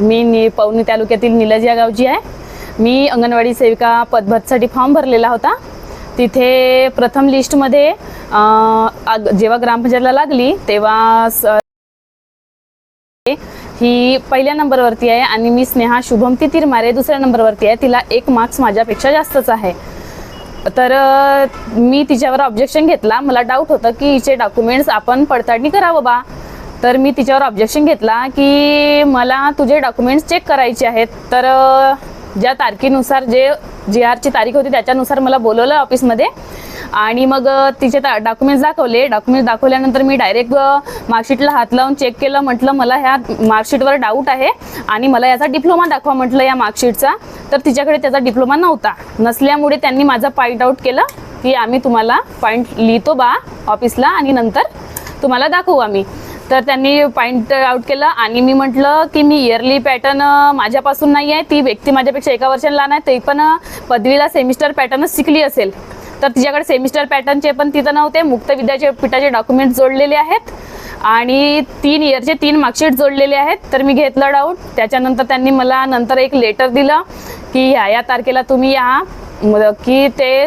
मी नि पवनी तालुक्यातील निलज या गावची आहे. मी अंगणवाडी सेविका पदभरसाठी फॉर्म भरलेला होता. तिथे प्रथम लिस्टमध्ये आग- जेव्हा ग्रामपंचायतला लागली तेव्हा स- ही पहिल्या नंबरवरती आहे आणि मी स्नेहा शुभम ती तिरमारे दुसऱ्या नंबरवरती आहे. तिला एक मार्क्स माझ्यापेक्षा जास्तच आहे. तर मी तिच्यावर ऑब्जेक्शन घेतला. मला डाऊट होतं की हिचे डॉक्युमेंट्स आपण पडताळणी करावं बा. तर मी तिच्यावर ऑब्जेक्शन घेतला की मला तुझे डॉक्युमेंट्स चेक करायचे आहेत. तर ज्या तारखेनुसार जे जी आरची तारीख होती त्याच्यानुसार मला बोलवलं ऑफिसमध्ये आणि मग तिचे डॉक्युमेंट्स दाखवले. डॉक्युमेंट्स दाखवल्यानंतर मी डायरेक्ट मार्कशीटला हात लावून चेक केलं. म्हटलं मला ह्या मार्कशीटवर डाऊट आहे आणि मला याचा डिप्लोमा दाखवा म्हटलं या मार्कशीटचा तर तिच्याकडे त्याचा डिप्लोमा नव्हता. नसल्यामुळे त्यांनी माझा पॉईंट आऊट केलं की आम्ही तुम्हाला पॉईंट लिहितो बा ऑफिसला आणि नंतर तुम्हाला दाखवू आम्ही. तर त्यांनी पॉईंट आऊट केलं आणि मी म्हटलं की मी इयरली पॅटर्न माझ्यापासून नाही आहे ती व्यक्ती माझ्यापेक्षा एका वर्षाला लहान आहे ते पण पदवीला सेमिस्टर पॅटर्नच शिकली असेल. तर तिच्याकडे सेमिस्टर पॅटर्नचे पण तिथं नव्हते. मुक्त विद्याचे पीठाचे डॉक्युमेंट जोडलेले आहेत. आणि तीन इयरचे तीन मार्कशीट जोडलेले आहेत. तर मी घेतलं डाऊट त्याच्यानंतर त्यांनी मला नंतर एक लेटर दिलं की ह्या या तारखेला तुम्ही या. की ते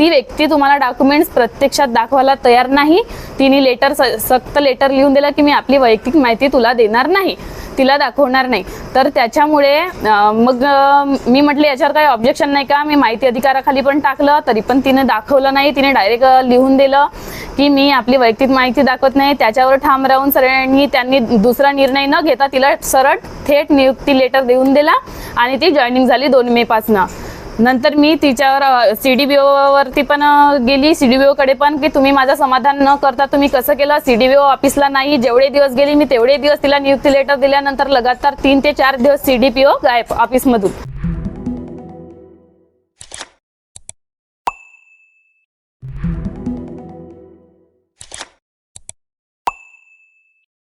ती व्यक्ती तुम्हाला डॉक्युमेंट्स प्रत्यक्षात दाखवायला तयार नाही. तिने लेटर सक्त लेटर लिहून दिलं की मी आपली वैयक्तिक माहिती तुला देणार नाही. तिला दाखवणार नाही. तर त्याच्यामुळे मग मी म्हटले याच्यावर काही ऑब्जेक्शन नाही का? मी माहिती अधिकाराखाली पण टाकलं तरी पण तिने दाखवलं नाही. तिने डायरेक्ट लिहून दिलं की मी आपली वैयक्तिक माहिती दाखवत नाही. त्याच्यावर ठाम राहून सगळ्यांनी त्यांनी दुसरा निर्णय न घेता तिला सरळ थेट नियुक्ती लेटर देऊन दिला आणि ती जॉईनिंग झाली दोन मे पासनं. नंतर मी तिच्यावर सी डी बी वरती पण गेली. सी डी बी कडे पण की तुम्ही माझं समाधान न करता तुम्ही कसं केलं? सी डी बी ऑफिसला नाही. जेवढे दिवस गेली मी तेवढे दिवस तिला नियुक्ती लेटर दिल्यानंतर लगातार तीन ते चार दिवस सी डी पी ओ गायब ऑफिसमधून